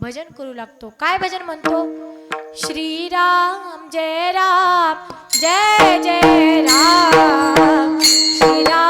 भजन करू लागतो. काय भजन म्हणतो? श्रीराम जय राम जय जय राम. श्रीराम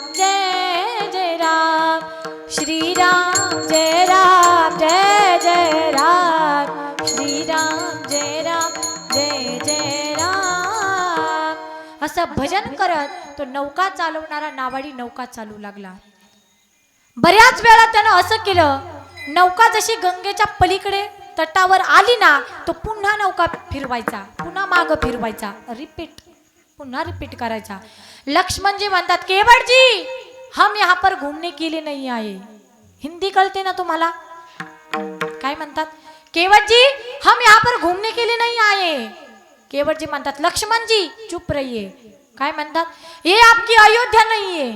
श्रीराम जय राम जय जय राम। श्रीराम जय राम जय जय राम। असं भजन करत तो नौका चालवणारा नावाडी नौका चालू लागला. बऱ्याच वेळा त्यानं असं केलं नौका जशी गंगेच्या पलीकडे तटावर आली ना तो पुन्हा नौका फिरवायचा पुन्हा माग फिरवायचा रिपीट पुन्हा रिपीट करायचा. लक्ष्मणजी म्हणतात केवळजी पर घूमने के लिए नहीं आए हिंदी कळते ना तुम्हाला? काय म्हणतात? केवटजी हम यहाँ पर घूमने के लिए नहीं आए केवटजी म्हणतात लक्ष्मणजी चुप रहिए काय म्हणतात? ये आपकी अयोध्या नहीं है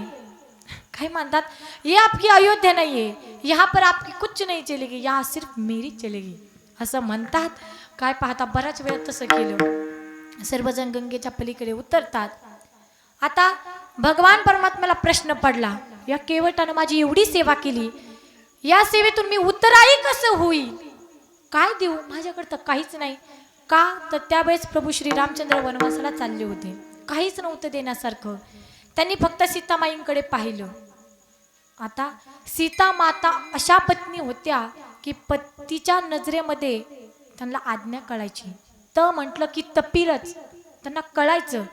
काय म्हणतात? ये आपकी अयोध्या नहीं है यहाँ पर आपकी कुछ नहीं चलेगी यहाँ सिर्फ मेरी चलेगी. असं म्हणतात. काय पाहता? बराच वेळ तसं केलं. सर्वजण गंगेच्या पलीकडे उतरतात. आता भगवान परमात्म्याला प्रश्न पडला. या केवटानं माझी एवढी सेवा केली. या सेवेतून मी उत्तराई कसं होईल काय देऊ? माझ्याकडे तर काहीच नाही. का? तर त्यावेळेस प्रभू श्री रामचंद्र वनवासाला चालले होते. काहीच नव्हतं देण्यासारखं. त्यांनी फक्त सीतामाईंकडे पाहिलं. आता सीता माता अशा पत्नी होत्या की पतीच्या नजरेमध्ये त्यांना आज्ञा कळायची. तर म्हटलं की तपीलच. त्यांना कळायचं.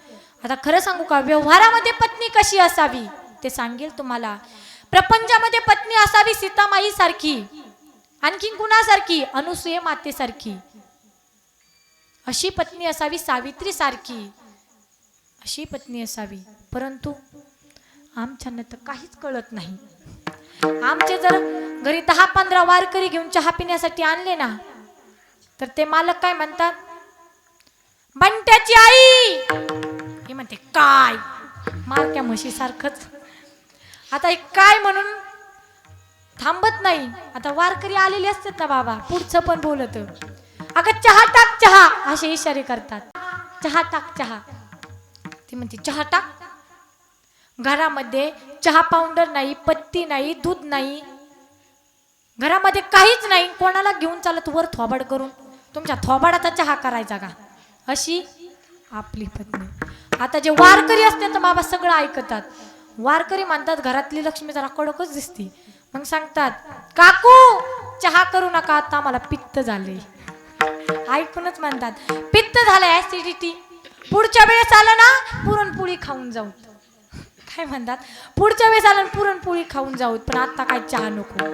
आता खरं सांगू का? व्यवहारामध्ये पत्नी कशी असावी? ते सांगेल तुम्हाला. प्रपंचामध्ये पत्नी असावी सीतामाई सारखी आणखी कुणासारखी? अनुसूये मातेसारखी अशी पत्नी असावी सावित्री सारखी. अशी पत्नी असावी. परंतु आमच्यांना तर काहीच कळत नाही. आमचे जर घरी दहा पंधरा वारकरी घेऊन चहा पिण्यासाठी आणले ना तर ते मालक काय म्हणतात? बंट्याची आई! हे म्हणते काय? मारक्या म्हशी सारखंच आता एक काय म्हणून थांबत नाही? आता वारकरी आलेले असतात ना बाबा? पुढचं पण बोलत. अगं चहा टाक चहा. असे इशारे करतात. चहा टाक चहा. ती म्हणते चहा टाक. घरामध्ये चहा पावडर नाही पत्ती नाही दूध नाही. घरामध्ये काहीच नाही. कोणाला घेऊन चालत वर थोबाड करून? तुमच्या थोबाडाचा चहा करायचा का? अशी आपली पत्नी. आता जे वारकरी असते तर बाबा सगळं ऐकतात. वारकरी म्हणतात घरातली लक्ष्मी जरा कडकच दिसती. मग सांगतात काकू चहा करू नका आता मला पित्त झाले. ऐकूनच म्हणतात पित्त झालं ऍसिडिटी पुढच्या वेळेस आलं ना पुरणपोळी खाऊन जाऊ. काय म्हणतात पुढच्या वेळेस आलं पुरणपोळी खाऊन जाऊ पण आता काय चहा नको.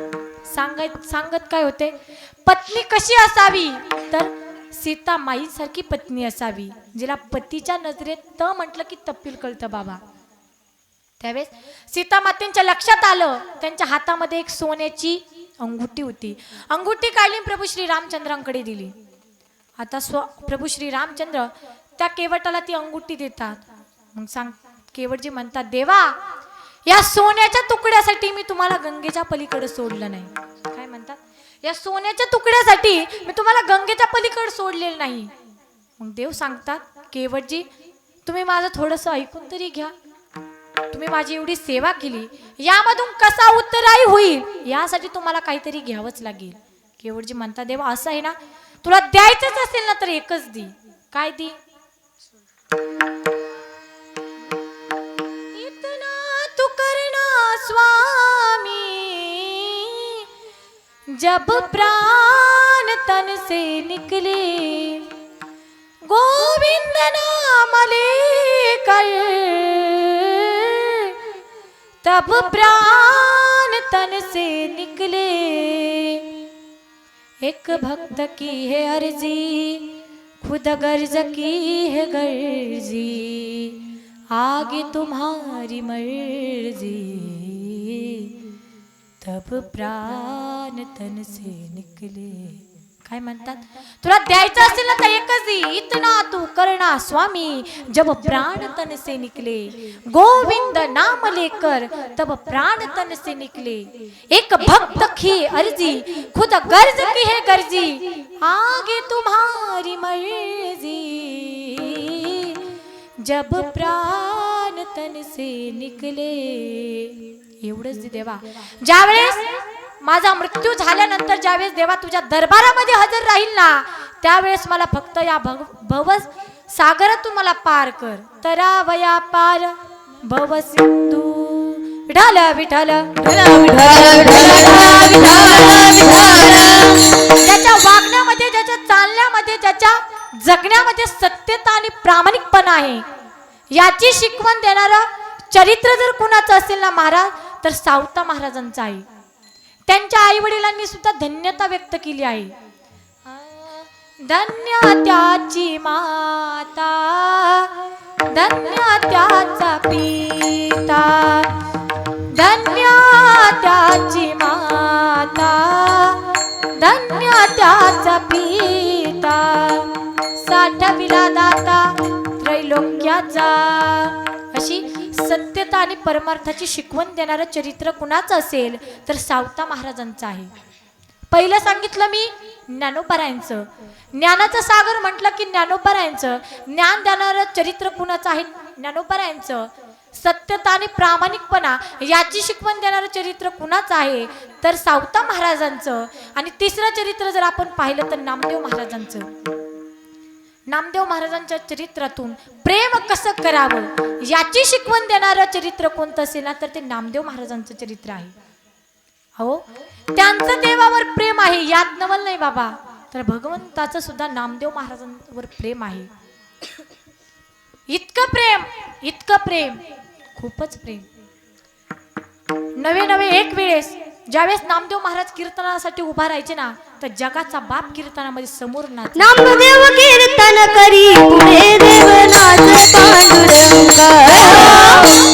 सांगत सांगत काय होते? पत्नी कशी असावी? तर सीता माईसारखी पत्नी असावी जिला पतीच्या नजरेत त म्हटलं की तपील कळतं बाबा. त्यावेळेस सीतामातेंच्या लक्षात आलं त्यांच्या हातामध्ये एक सोन्याची अंगुठी होती. अंगुठी काढली प्रभू श्री रामचंद्रांकडे दिली. आता स्व प्रभू श्री रामचंद्र त्या केवटाला ती अंगुठी देतात. मग सांग केवटजी म्हणतात देवा या सोन्याच्या तुकड्यासाठी मी तुम्हाला गंगेच्या पलीकडे सोडलं नाही. काय म्हणतात? या सोन्याच्या तुकड्यासाठी मी तुम्हाला गंगेच्या पलीकडे सोडलेलं नाही. मग देव सांगतात केवटजी तुम्ही माझं थोडंसं ऐकून तरी घ्या. तुम्ही माझी एवढी सेवा केली यामधून कसा उत्तराई होईल? यासाठी तुम्हाला काहीतरी घ्यावंच लागेल. केवळजी म्हणता देवा असं आहे ना? तुला द्यायचंच असेल ना तर एकच दी. काय दी? इतना तू करना स्वामी जब प्राण तन से निकले तब प्राण तन से निकले। एक भक्त की है अर्जी, खुद गर्ज की है गर्जी। आगे तुम्हारी मर्ज़ी। तब प्राण तन से निकले। काय म्हणतात? तुला द्यायचं असेल ना तर एकच इतना तू करणा स्वामी. जब प्राण तन से निकले. गोविंद नाम लेकर तब प्राण तन से निकले. एक भक्त की अर्जी खुद गर्ज की है गर्जी. आगे तुम्हारी मर्जी. जब प्राण तन से निकले. एवढंच देवा. ज्यावेळेस माझा मृत्यू झाल्यानंतर ज्यावेळेस देवा तुझ्या दरबारामध्ये हजर राहील ना त्यावेळेस मला फक्त या भव भव सागरातून मला पार कर. तरा वया पार भव सिंधू. विठाल विठाल ज्याच्या वागण्यामध्ये ज्याच्या चालण्यामध्ये ज्याच्या जगण्यामध्ये सत्यता आणि प्रामाणिकपणा आहे. याची शिकवण देणारं चरित्र जर कुणाचं असेल ना महाराज तर सावता महाराजांचं आहे. त्यांच्या आई वडिलांनी सुद्धा धन्यता व्यक्त केली आहे. धन्य त्याची माता धन्य त्याचा पिता धन्य त्याची माता धन्य त्याचा पिता. साठविला दाता त्रैलोक्याचा अशी सत्य आणि परमार्थाची शिकवण देणारं चरित्र कुणाचं असेल तर सावता महाराजांचं आहे. पहिलं सांगितलं मी ज्ञानोपरायांचं ज्ञानाचं सागर म्हटलं की ज्ञानोपरायांचं ज्ञान देणारं चरित्र कुणाचं आहे? ज्ञानोपरायांचं सत्यता आणि प्रामाणिकपणा याची शिकवण देणारं चरित्र कुणाचं आहे? तर सावता महाराजांचं. आणि तिसरं चरित्र जर आपण पाहिलं तर नामदेव महाराजांचं. नामदेव महाराजांच्या चरित्रातून प्रेम कसं करावं याची शिकवण देणारं चरित्र कोणतं असेल ना तर ते नामदेव महाराजांचं चरित्र आहे. हो त्यांचं देवावर प्रेम आहे यात नवल नाही बाबा. तर भगवंताचं सुद्धा नामदेव महाराजांवर प्रेम आहे. इतकं प्रेम इतकं प्रेम खूपच प्रेम. नवे नवे एक वेळेस ज्यावेळेस नामदेव महाराज कीर्तनासाठी उभा राहायचे ना तर जगाचा बाप कीर्तनामध्ये समोर नाच नामदेव कीर्तन करी पुढे देवनाथ पांडुरंग.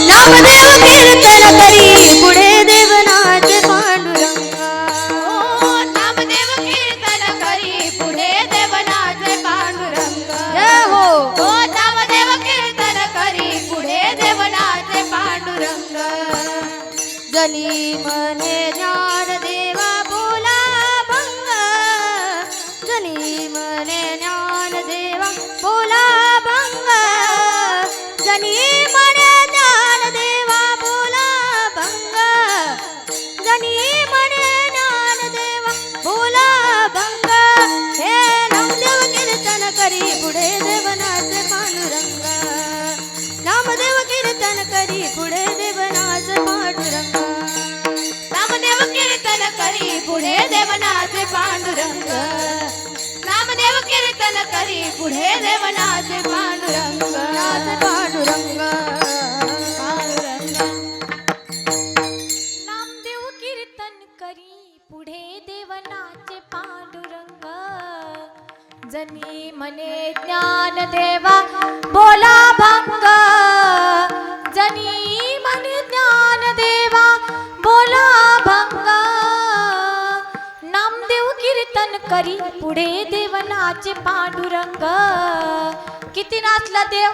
नामदेव कीर्तन करी पुढे देवनाथ पांडुरंग. नामदेव कीर्तन करी पुढे देवनाथ पांडुरंग. जय हो. नामदेव कीर्तन करी पुढे देवनाथ पांडुरंग. जनी मने ज्ञान देवा जनी मने ज्ञान देवा बोला भंग जनी मने ज्ञान देवा बोला भंग जनी मने ज्ञान देवा बोला भंग हे नामदेव कीर्तन करी पुढे देवनाथ पांडुरंग नामदेव कीर्तन करी पुढे देवनाथ पांडुरंग नामदेव कीर्तन करी पुढे देवनाथ पांडुरंग नामदेव हरी पुढे देवनाथ पांडुरंग नाथ पांडुरंग पांडुरंग. नामदेव कीर्तन करी पुढे देवनाचे पांडुरंग. जनी मने ज्ञान देवा बोला भंग करी पुढे देवनाचे पांडुरंग. किती नाचला देव?